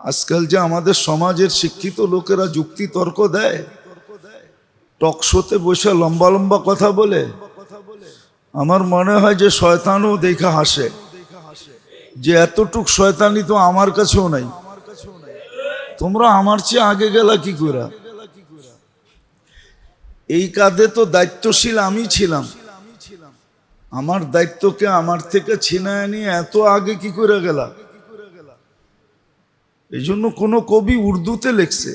আজকাল যে আমাদের সমাজের শিক্ষিত লোকেরা যুক্তি তর্ক দেয় টকশোতে বসে লম্বা লম্বা কথা বলে, আমার মনে হয় যে শয়তানও দেখা হাসে। যে এতটুক শয়তানি তো আমার কাছেও নাই। তোমরা আমার চেয়ে আগে গেলা কি করে এই কাঁধে তো দায়িত্বশীল আমি ছিলাম। আমার দায়িত্বকে আমার থেকে ছিনায় নিয়ে এত আগে কি করে গেলা? এই জন্য কোনো কবি উর্দুতে লিখছে,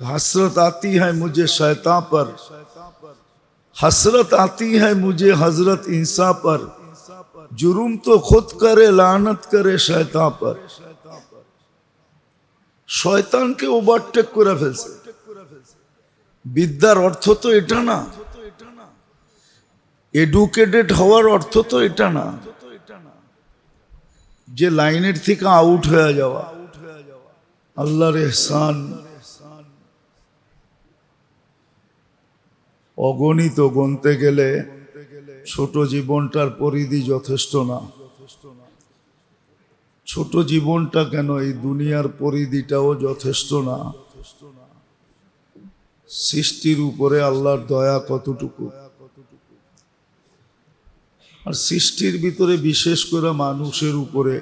হসরত আতি হ্যাঁ মুজে শয়তা পর, হসরত আতি হ্যাঁ মুজে হজরত ইনসা পর জুরুম তো খুদ করে, লানত করে শয়তা পর। শয়তানকে ওভারটেক করে ফেলছে। বিদ্যার অর্থ তো এটা না। এডুকেটেড হওয়ার অর্থ তো এটা না। যে লাইনের থেকে আউট হয়ে যাওয়া। আল্লাহর এহসান। অগণিত গণতে গেলে ছোট জীবনটার পরিধি যথেষ্ট না। ছোট জীবনটা কেন এই দুনিয়ার পরিধিটাও যথেষ্ট না? সৃষ্টির উপরে আল্লাহর দয়া কতটুকু? আর সৃষ্টির ভিতরে বিশেষ করে মানুষের উপরে,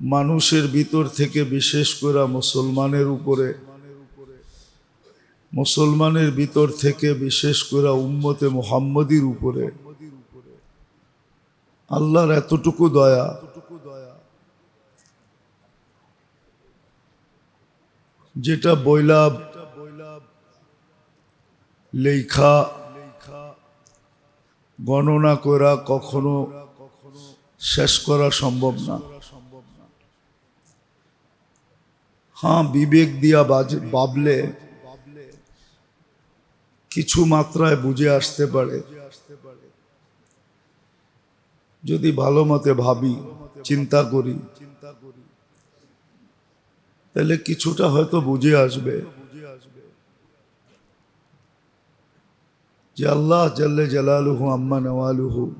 মানুষের ভিতর থেকে বিশেষ করে মুসলমানের উপরে, মুসলমানের ভিতর থেকে বিশেষ করে উম্মতে মোহাম্মদীর উপরে। আল্লাহর এতটুকু দয়া, যেটা বৈলাভ লেখা গণনা করা কখনো শেষ করা সম্ভব না। হ্যাঁ বিবেক দিয়া বাজ- ভাবলে কিছু মাত্রায় বুঝে আসতে পারে। যদি ভালো মতে ভাবি, চিন্তা করি, তাহলে কিছুটা হয়তো বুঝে আসবে। যে আল্লাহ জাল্লে জালালুহু আম্মা নওয়ালুহু।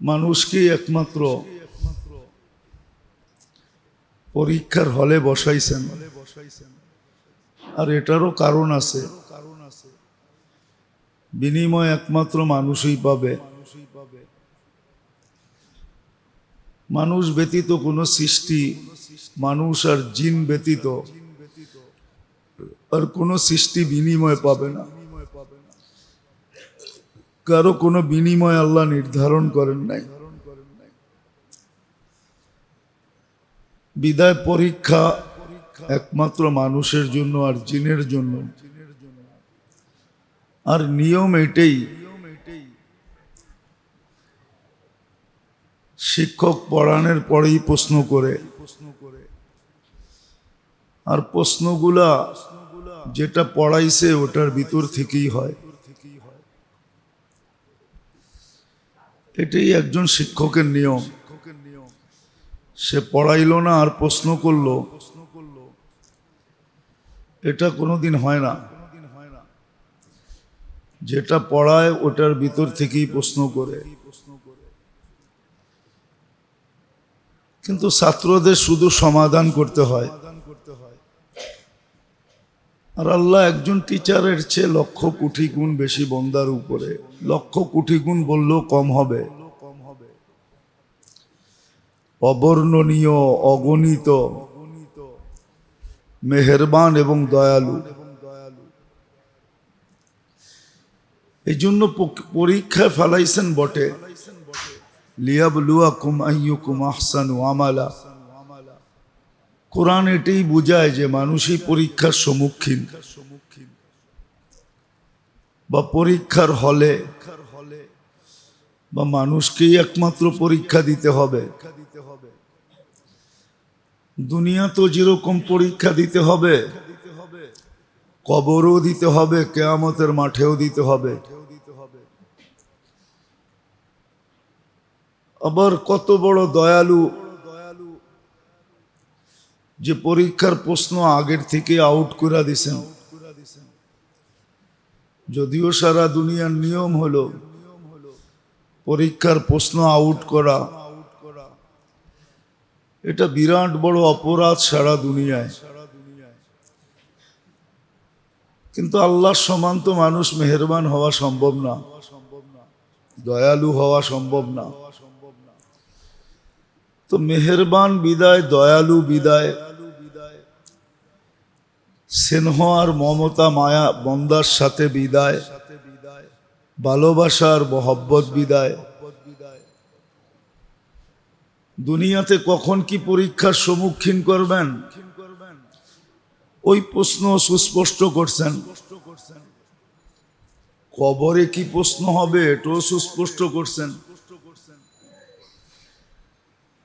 মানুষকে একমাত্র পরীক্ষার হলে বসাইছেন। আর এটারও কারণ আছে। বিনিময় একমাত্র মানুষই পাবে। মানুষ ব্যতীত কোনো সৃষ্টি মানুষ আর জিন ব্যতীত আর কোনো সৃষ্টি বিনিময় পাবে না। কারও কোনো বিনিময় আল্লাহ নির্ধারণ করেন নাই। বিদায় পরীক্ষা একমাত্র মানুষের জন্য আর জিনের জন্য। আর নিয়ম এটাই, শিক্ষক পড়ানোর পরেই প্রশ্ন করে আর প্রশ্নগুলা যেটা পড়াইছে ওটার ভিতর থেকেই হয়। এটাই একজন শিক্ষকের নিয়ম। সে পড়াইলো না আর প্রশ্ন করল। এটা কোনোদিন হয় না। যেটা পড়ায় ওটার ভিতর থেকেই প্রশ্ন করে। কিন্তু ছাত্রদের শুধু সমাধান করতে হয়। আর আল্লাহ একজন টিচারের চেয়ে লক্ষ কোটি গুণ বেশি বন্দার উপরে। লক্ষ কোটি গুণ বললেও কম হবে। অবর্ণনীয়, অগণিত, মেহেরবান এবং দয়ালু। এই জন্য পরীক্ষায় ফেলাইছেন বটে। লিয়াবলুয়াকুম আইয়ুকুম আহসানু আমালা। কোরআন এটাই বোঝায় যে মানুষই পরীক্ষার সম্মুখীন। বা পরীক্ষার হলে বা মানুষকেই একমাত্র পরীক্ষা দিতে হবে। দুনিয়া তো যেরকম পরীক্ষা দিতে হবে, কবরও দিতে হবে, কেয়ামতের মাঠেও দিতে হবে। আবার কত বড় দয়ালু যে পরীক্ষার প্রশ্ন আগের থেকে আউট করে দিছেন। যদিও সারা দুনিয়ার নিয়ম হলো পরীক্ষার প্রশ্ন আউট করা। এটা বিরাট বড় অপরাধ সারা দুনিয়ায়। কিন্তু আল্লাহর সমান তো মানুষ মেহেরবান হওয়া সম্ভব না। দয়ালু হওয়া সম্ভব না। তো মেহেরবান বিদায়, দয়ালু বিদায় স্নেহ আর মমতা মায়া বন্দার সাথে বিদায়, ভালোবাসার মহব্বত বিদায়। দুনিয়াতে কখন কি পরীক্ষার সম্মুখীন করবেন? ওই প্রশ্ন সুস্পষ্ট করছেন। কবরে কি প্রশ্ন হবে এটাও সুস্পষ্ট করছেন।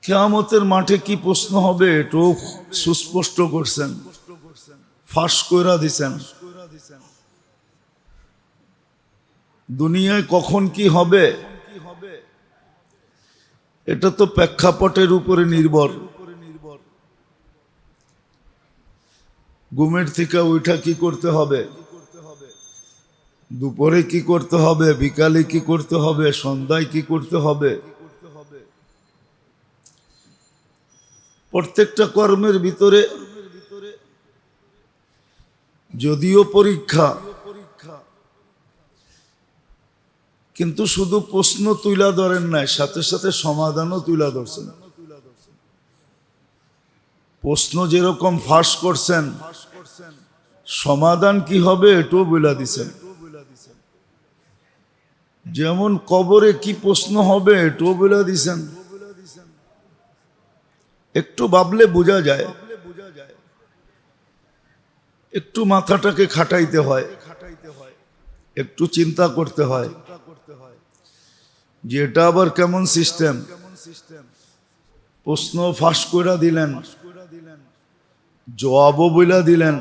কেয়ামতের মাঠে কি প্রশ্ন হবে এটাও সুস্পষ্ট করছেন। ফাঁস কইরা দিছেন। দুনিয়ায় কখন কি হবে? এটা তো প্রেক্ষাপটের উপরে নির্ভর। ঘুমের থেকে ওইটা কি করতে হবে? দুপুরে কি করতে হবে? বিকালে কি করতে হবে? সন্ধ্যায় কি করতে হবে? প্রত্যেকটা কর্মের ভিতরে যদিও পরীক্ষা। কিন্তু শুধু প্রশ্ন তুলা ধরেন নাই, সাথে সাথে সমাধানও তুলা ধরছেন। প্রশ্ন যেরকম ফাঁস করছেন, সমাধান কি হবে এটাও বলে দিছেন। যেমন কবরে কি প্রশ্ন হবে এটাও বলে দিছেন। একটু ভাবলে বোঝা যায়। একটু মাথাটাকে খাটাইতে হয়। একটু চিন্তা করতে হয়। যে এটা আবার কেমন সিস্টেম? প্রশ্ন ফাঁস করে দিলেন। জবাবও বইলা দিলেন।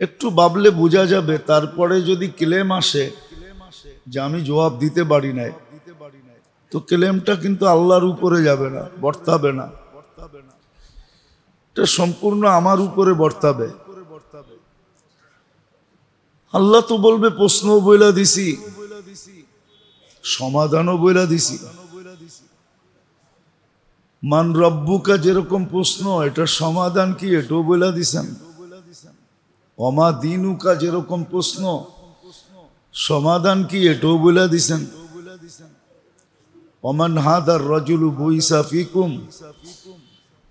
একটু ভাবলে বোঝা যাবে, তারপরে যদি ক্লেম আসে যে আমি জবাব দিতে পারি নাই, তো ক্লেমটা কিন্তু আল্লাহর উপরে যাবে না, বর্তাবে না। এটা সম্পূর্ণ আমার উপরে বর্তাবে। আল্লাহ তো বলবে প্রশ্ন বইলা দিছি, সমাধানও বইলা দিছি। মান রব্বুকা যেরকম প্রশ্ন এটা সমাধান কি, এটাও বইলা দিছেন। অমা দিনুকা যেরকম প্রশ্ন, সমাধান কি, এটাও বইলা দিছেন। অমান হাদার রজুলু বইসা ফিকুম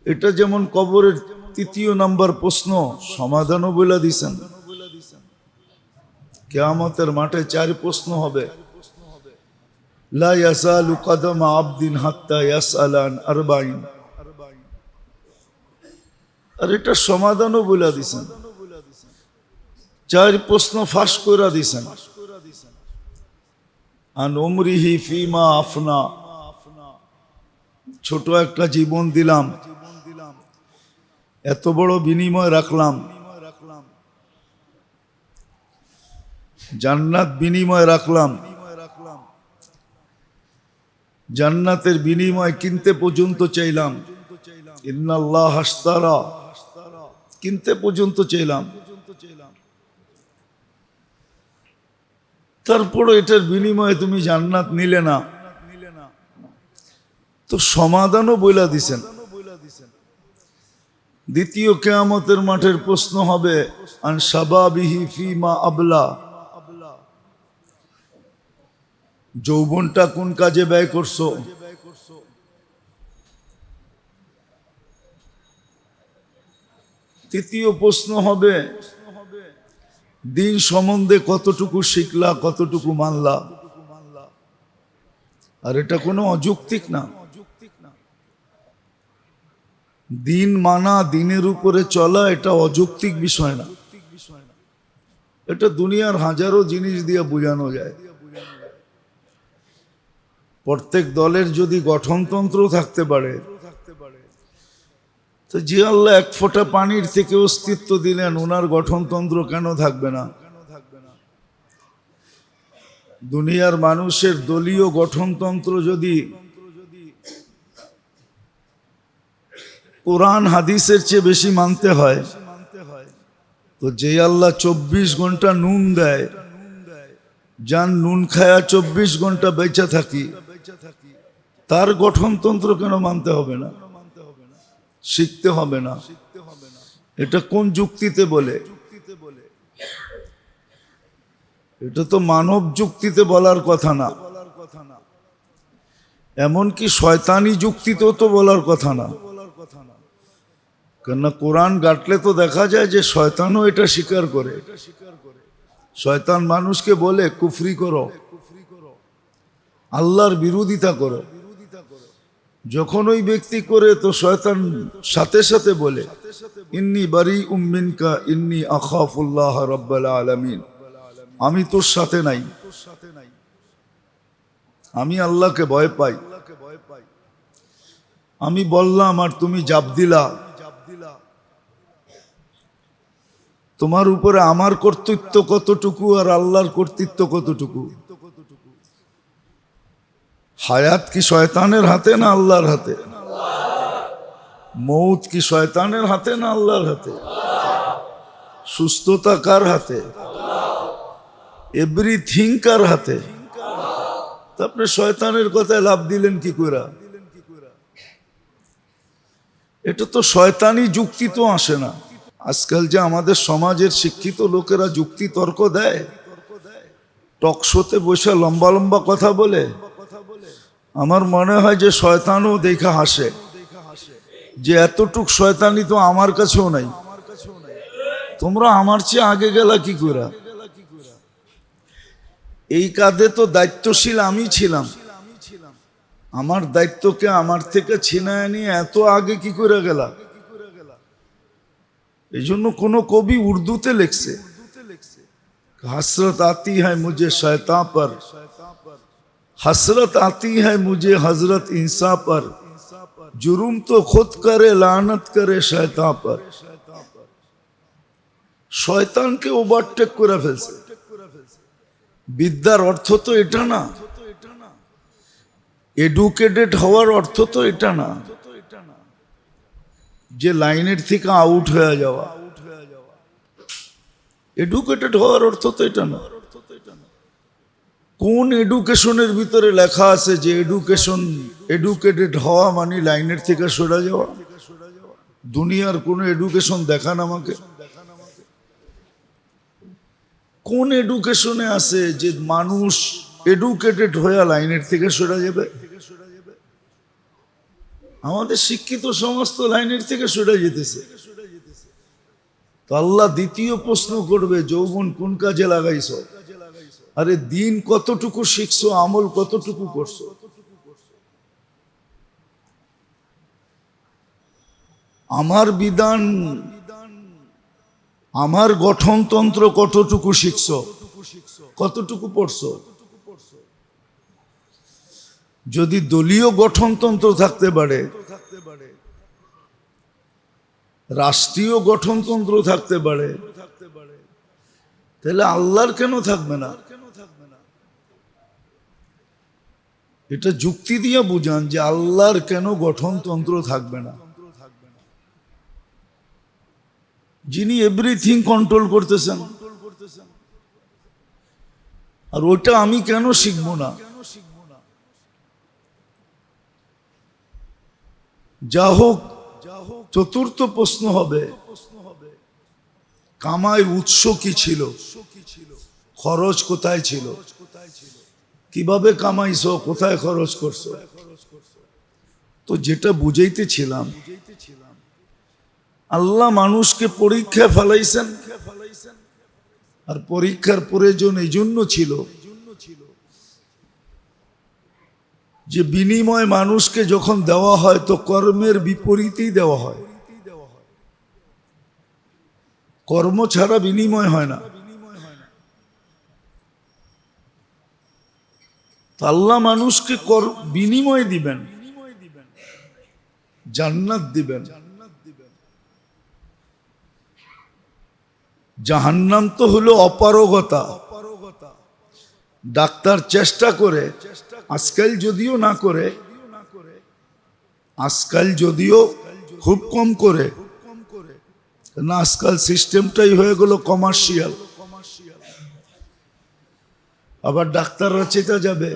এটা যেমন কবরের তৃতীয় নাম্বার প্রশ্ন, সমাধানও বইলা দিছেন। কেয়ামতের মাঠে চার প্রশ্ন হবে। আবদিন আরবাইন। আর এটা সমাধানও বলে দিছেন। চার প্রশ্ন ফাঁস করে দিছেন। আন উমরিহি ফিমা আফনা। ছোট একটা জীবন দিলাম। এত বড় বিনিময় রাখলাম। জান্নাত বিনিময় রাখলাম। জান্নাতের বিনিময় কিনতে পর্যন্ত চাইলাম। হাস্তারা কিনতে পর্যন্ত চাইলাম। তারপর এটার বিনিময়ে তুমি জান্নাত নিলে না। তো সমাধানও বইলা দিছেন। দ্বিতীয় কেয়ামতের মাঠের প্রশ্ন হবে, আন সাবাবিহি ফিমা আবলা? যৌবনটা কোন কাজে ব্যয় করছ? তৃতীয় প্রশ্ন হবে, দিন সম্বন্ধে কতটুকু শিখলা, কতটুকু মানলা? আর এটা কোনো অযৌক্তিক না। দিন মানা দিনের উপরে চলা এটা অযৌক্তিক বিষয় না। এটা দুনিয়ার হাজারো জিনিস দিয়ে বোঝানো যায়। প্রত্যেক দলের যদি গঠনতন্ত্র থাকতে পারে, তো যে আল্লাহ এক ফোঁটা পানির থেকে অস্তিত্ব দিলেন, ওনার গঠনতন্ত্র কেন থাকবে না? দুনিয়ার মানুষের দলীয় গঠনতন্ত্র যদি কোরআন হাদিসের চেয়ে বেশি মানতে হয়। তো যে আল্লাহ চব্বিশ ঘণ্টা নুন দেয় যান নুন খায়া চব্বিশ ঘণ্টা বেঁচে থাকি, তার গঠনতন্ত্র কেন মানতে হবে না? শিখতে হবে না। এটা কোন যুক্তিতে বলে? এটা তো মানব যুক্তিতে বলার কথা না। এমনকি শয়তানি যুক্তিতেও তো বলার কথা না। কেননা কোরআন গাটলে তো দেখা যায় যে শয়তানও এটা স্বীকার করে। এটা স্বীকার করে শয়তান মানুষকে বলে, কুফরি করো। আল্লাহর বিরোধিতা করো। যখন ওই ব্যক্তি করে, তো শয়তান সাথে সাথে বলে, ইন্নি বারি উম্মিনকা ইন্নি আখাফুল্লাহ রব্বাল আলামিন। আমি তোর সাথে নাই। আমি আল্লাহকে ভয় পাই। আমি বললাম, আর তুমি জাপ দিলা। তোমার উপরে আমার কর্তৃত্ব কতটুকু আর আল্লাহর কর্তৃত্ব কতটুকু? হায়াত কি শয়তানের হাতে না আল্লাহর হাতে? মৌত কি শয়তানের হাতে না আল্লাহর হাতে? সুস্থতা কার হাতে? এভরিথিং কার হাতে? আপনি শয়তানের কথায় লাভ দিলেন কি করে এটা তো শয়তানি যুক্তি তো আসে না। আজকাল যে আমাদের সমাজের শিক্ষিত লোকেরা যুক্তি তর্ক দেয় টকশোতে বসে লম্বা লম্বা কথা বলে, আমার মনে হয় যে শয়তানও দেখা হাসে। যে এতটুক শয়তানি তো আমার কাছেও নাই। তোমরা আমার চেয়ে আগে গেলা কি করে এই কাঁধে তো দায়িত্বশীল আমি ছিলাম। আমার দায়িত্বকে আমার থেকে ছিনায় নিয়ে এত আগে কি করে গেলা? এই জন্য কোনো কবি উর্দুতে লেখছে, হসরত আতি হ্যাঁ মুজে শয়তা পর, হসরত আতি হ্যাঁ মুজে হজরত ইনসা পর জুরুম তো খুদ করে, লানত করে শয়তা পর। শয়তানকে ওভারটেক করে ফেলছে। বিদ্যার অর্থ তো এটা না। এডুকেটেড হওয়ার অর্থ তো এটা না। যে লাইনের থেকে আউট হয়ে যাওয়া। এডুকেটেড হওয়ার অর্থ তো এটা না। কোন এডুকেশনের ভিতরে লেখা আছে যে এডুকেশন এডুকেটেড হওয়া মানে লাইনের থেকে সরে যাওয়া? দুনিয়ার কোন এডুকেশন দেখান আমাকে। কোন এডুকেশনে আছে যে মানুষ এডুকেটেড হয়ে লাইনের থেকে সরে যাবে? আমাদের শিক্ষিত সমস্ত লাইনের থেকে সরে যেতেছে। তো আল্লাহ দ্বিতীয় প্রশ্ন করবে, যৌবন কোন কাজে লাগাইছ? আরে দিন কতটুকু শিখছো, আমল কতটুকু করছ? আমার বিধান, আমার গঠনতন্ত্র কতটুকু শিখছো? কতটুকু পড়ছো? যদি দলীয় গঠনতন্ত্র থাকতে পারে, রাষ্ট্রীয় গঠনতন্ত্র থাকতে পারে, তাহলে আল্লাহর কেন থাকবে না? এটা যুক্তি দিয়ে বুঝান যে আল্লাহর কেন গঠনতন্ত্র থাকবে না। যিনি এভরিথিং কন্ট্রোল করতেছেন। আর ওটা আমি কেন শিখব না? যা হোক, চতুর্থ প্রশ্ন হবে কামাই উৎস কি ছিল? খরচ কোথায় ছিল? কীভাবে কামাইছো, কোথায় খরচ করছ? তো যেটা বুঝাইতেছিলাম, আল্লাহ মানুষকে পরীক্ষা ফেলাইছেন। আর পরীক্ষার প্রয়োজন এই জন্য ছিল যে বিনিময় মানুষকে যখন দেওয়া হয়, তো কর্মের বিপরীতেই দেওয়া হয়। কর্ম ছাড়া বিনিময় হয় না। আল্লাহ মানুষকে বিনিময় দিবেন। জান্নাত দিবেন। জাহান্নাম তো হলো অপারগতা। ডাক্তার চেষ্টা করে, আজকাল যদিও না করে, আজকাল যদিও খুব কম করে না আজকাল সিস্টেমটাই হয়ে গেল কমার্শিয়াল। আবার ডাক্তাররা চেতা যাবে।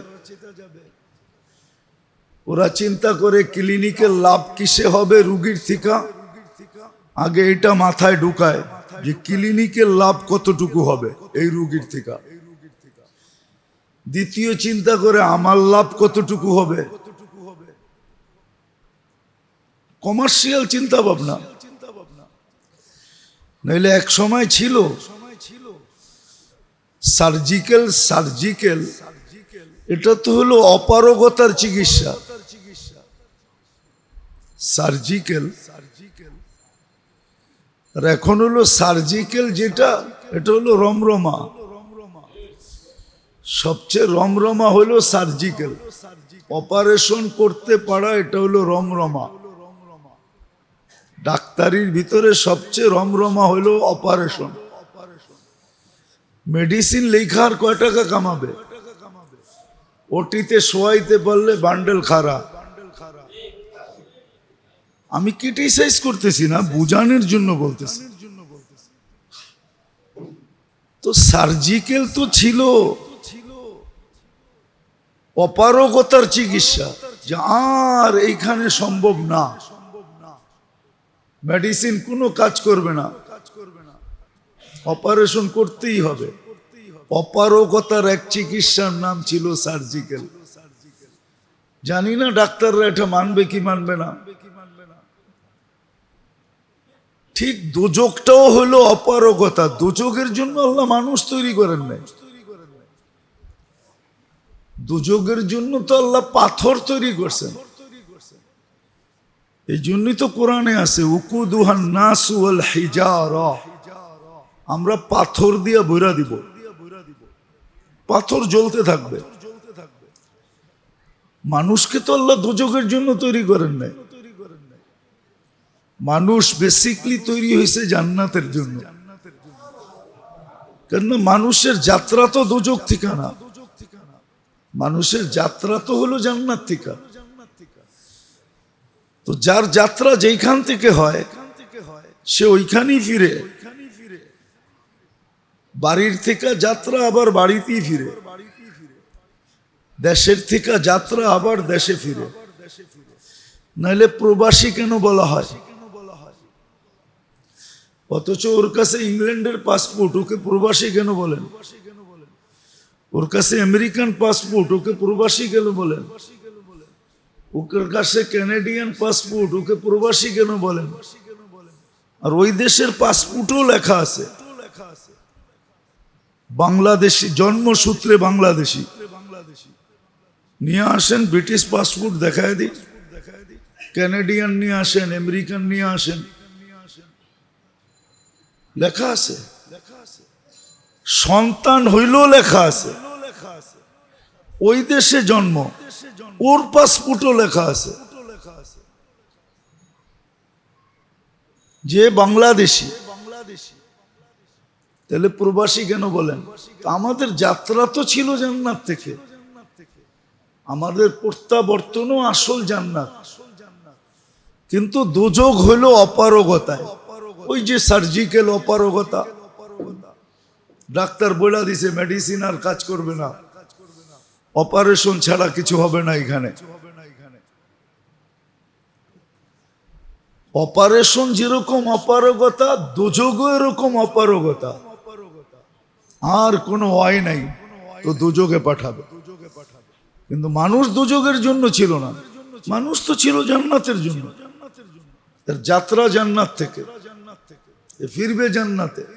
ওরা চিন্তা করে ক্লিনিকের লাভ কিসে হবে রুগীর থেকে? আগে এটা মাথায় ঢুকায় যে ক্লিনিকের লাভ কতটুকু হবে এই রুগীর থেকে। দ্বিতীয় চিন্তা করে আমার লাভ কতটুকু হবে? কমার্শিয়াল চিন্তা ভাবনা। নইলে এক সময় ছিল সার্জিক্যাল সার্জিক্যাল এটা তো হলো অপারগতার চিকিৎসা। সার্জিক্যাল আর এখন হলো সার্জিক্যাল যেটা, এটা হলো রমরমা। সবচেয়ে রমরমা হলো সার্জিক্যাল অপারেশন করতে পারা এটা হলো রমরমা। ডাক্তারির ভিতরে সবচেয়ে রমরমা হলো অপারেশন মেডিসিন লেখার কয় টাকা কামাবে? ওটিতে শোয়াইতে পারলে বান্ডেল খারাপ আমি ক্রিটিসাইজ করতেছি না, বুঝানোর জন্য বলতেছি। তো সার্জিক্যাল তো ছিল। অপারগতার চিকিৎসা যে আর এইখানে সম্ভব না। মেডিসিন কোনো কাজ করবে না। অপারেশন করতেই হবে। অপারগতার এক চিকিৎসার নাম ছিল সার্জিক্যাল। জানি না ডাক্তাররা এটা মানবে কি মানবে না। ঠিক দুযোগটাও হলো অপারগতা। দুযোগের জন্য আল্লাহ মানুষ তৈরি করেন নাই। দুযোগের জন্য তো আল্লাহ পাথর তৈরি করছেন। এই জন্যই তো কোরআনে আছে, উকুদুহান নাসু আল হিজারা। আমরা পাথর দিয়ে বইরা দিব। পাথর জ্বলতে থাকবে। মানুষকে তো আল্লাহ দুযোগের জন্য তৈরি করেন নাই। মানুষ বেসিকলি তৈরি হয়েছে জান্নাতের জন্য। কেননা মানুষের যাত্রা তো দুযোগ ঠিকানা। মানুষের যাত্রা তো হলো জান্নাত থেকে। তো যার যাত্রা যেইখান থেকে হয়, সে ওইখানেই ফিরে। বাড়ির থেকে যাত্রা আবার বাড়িতেই ফিরে। দেশের থেকে যাত্রা আবার দেশে ফিরে। নাহলে প্রবাসী কেন বলা হয়? অথচ ওর কাছে ইংল্যান্ডের পাসপোর্ট, ওকে প্রবাসী কেন বলেন? ওর কাছে আমেরিকান পাসপোর্ট, ওকে প্রবাসী কেন বলেন? ওর কাছে ক্যানাডিয়ান পাসপোর্ট, ওকে প্রবাসী কেন বলেন? আর ওই দেশের পাসপোর্টও লেখা আছে। বাংলাদেশি, জন্মসূত্রে বাংলাদেশি। নিয়ে আসেন ব্রিটিশ পাসপোর্ট, দেখায় দিই। ক্যানাডিয়ান নিয়ে আসেন, আমেরিকান নিয়ে আসেন। লেখা আছে। সন্তান হইলেও লেখা আছে। ওই দেশে জন্ম, ওর পাসপোর্টও লেখা আছে। যে বাংলাদেশি, তাহলে প্রবাসী কেন বলেন? আমাদের যাত্রা তো ছিল জান্নাত থেকে। আমাদের প্রত্যাবর্তনও আসল জান্নাত। কিন্তু দুযোগ হইল অপারগতায়। ওই যে সার্জিক্যাল অপারগতা। ডাক্তার বলে দিছে মেডিসিন আর কাজ করবে না। অপারেশন ছাড়া কিছু হবে না এখানে। অপারেশন যেরকম অপারগতা দুযোগও এরকম অপারগতা। আর কোনো ওয়াই নাই, তো দুযোগে পাঠাবে। কিন্তু মানুষ দুযোগের জন্য ছিল না। মানুষ তো ছিল জান্নাতের জন্য। যাত্রা জান্নাত থেকে। ফিরবে জান্নাতে।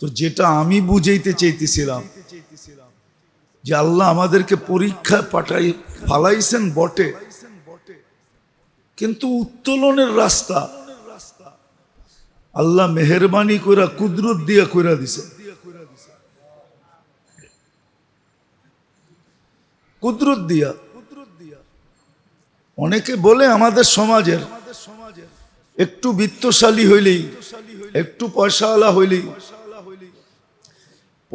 তো যেটা আমি বুঝাইতে চাইতেছিলাম যে আল্লাহ আমাদেরকে পরীক্ষায় পাঠাই ফালাইছেন বটে। কিন্তু উত্তোলনের রাস্তা আল্লাহ মেহরবানি কইরা, কুদরত দিয়া কইরা দিছে। কুদরত দিয়া। অনেকে বলে আমাদের সমাজের একটু বিত্তশালী হইলেই, একটু পয়সাওয়ালা হইলেই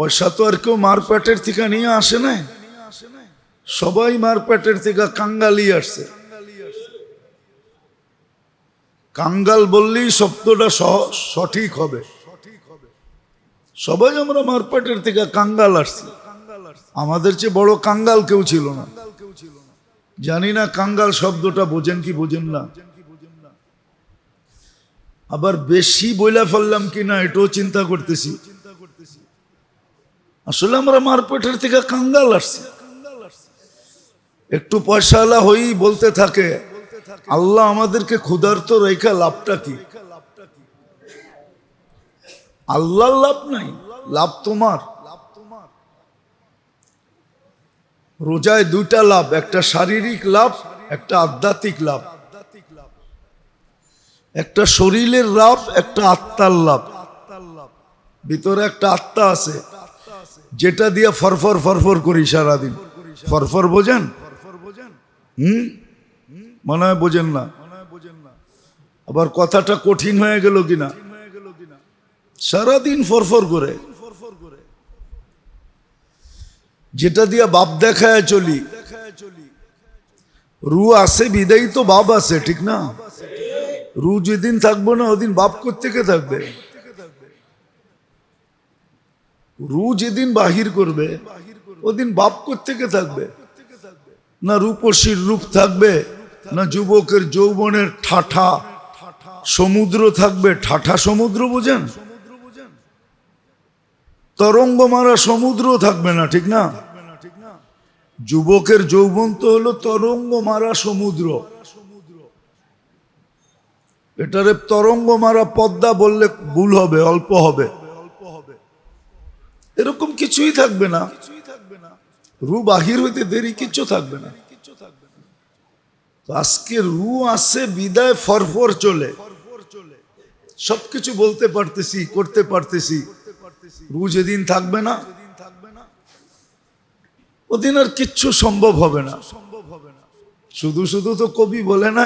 পয়সা তো আর কেউ মারপ্যাটের থেকে নিয়ে আসে না সবাই মারপ্যাটের থেকে কাঙ্গালি আসছে। কাঙ্গাল বললেই শব্দটা সঠিক হবে। সবাই আমরা মারপাটের থেকে কাঙ্গাল আসছি। আমাদের চেয়ে বড় কাঙ্গাল কেউ ছিল না। জানি না কাঙ্গাল শব্দটা বোঝেন কি বোঝেন না। আবার বেশি বইলা ফেললাম কি না এটাও চিন্তা করতেছি। আসলে আমরা মারপেটের থেকে কাঙ্গাল আসছি। একটু পয়সাওয়ালা হই বলতে থাকে, আল্লাহ আমাদেরকে ক্ষুধার্ত রেখা লাভটা কি? আল্লাহর লাভ নাই, লাভ তোমার। রোজায় দুইটা লাভ, একটা শারীরিক লাভ, একটা আধ্যাত্মিক লাভ। একটা শরীরের লাভ, একটা আত্মার লাভ। ভিতরে একটা আত্মা আছে যেটা দিয়ে ফরফর ফরফর করি সারাদিন ফরফর বোঝেন? হুম? মনে হয় বোঝেন না। আবার কথাটা কঠিন হয়ে গেল কিনা? সারাদিন ফরফর করে। যেটা দিয়ে বাপ দেখায় চলি। রু আছে বিদায়ী তো বাপ আছে, ঠিক না? রু যেদিন থাকব না, ওদিন বাপ থেকে থাকবে? রু যেদিন বাহির করবে, ওদিন বাপ থেকে থাকবে? না রূপসীর রূপ থাকবে, না যুবকের যৌবনের ঠাঠা সমুদ্র থাকবে? ঠাঠা সমুদ্র বোঝেন? তরঙ্গ মারা সমুদ্র থাকবে না, ঠিক না? যুবকের যৌবন তো হলো তরঙ্গ মারা সমুদ্র। এটারে তরঙ্গ মারা পদ্মা বললে ভুল হবে, অল্প হবে। এরকম কিছুই থাকবে না। রু বাহির হইতে দেরি কিচ্ছু থাকবে না। আজকে রু আছে বিদায় ফরফর চলে। সবকিছু বলতে পারতেছি, করতে পারতেছি। রু যেদিন থাকবে না, ওদিন আর কিচ্ছু সম্ভব হবে না। শুধু শুধু তো কবি বলে না